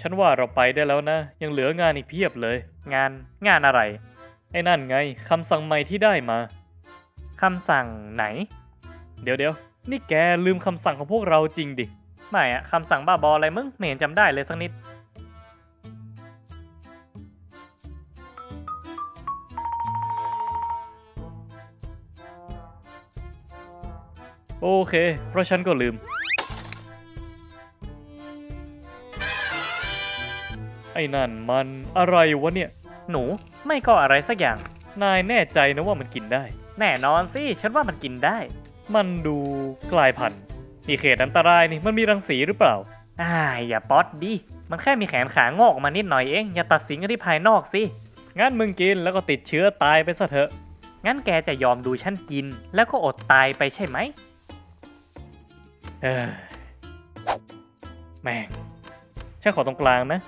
ฉันว่าเราไปได้แล้วนะ ยังเหลืองานอีกเพียบเลย งานงานอะไร ไอ้นั่นไงคำสั่งใหม่ที่ได้มาคำสั่งไหน เดี๋ยวเดี๋ยวนี่แกลืมคำสั่งของพวกเราจริงดิไม่อะคำสั่งบ้าบออะไรมึงไม่เห็นจำได้เลยสักนิดโอเค เพราะฉันก็ลืม อ้นั่นมันอะไรวะเนี่ย หนูไม่ก็อะไรสักอย่าง นายแน่ใจนะว่ามันกินได้ แน่นอนสิ ฉันว่ามันกินได้ มันดูกลายพันธุ์นี่เขตอันตรายนี่มันมีรังสีหรือเปล่า อ่าอย่าป๊อตดิ มันแค่มีแขนขางอกออกมานิดหน่อยเอง อย่าตัดสินกันที่ภายนอกสิ งั้นมึงกินแล้วก็ติดเชื้อตายไปซะเถอะ งั้นแกจะยอมดูฉันกิน แล้วก็อดตายไปใช่ไหมเออแม่งฉันขอตรงกลางนะ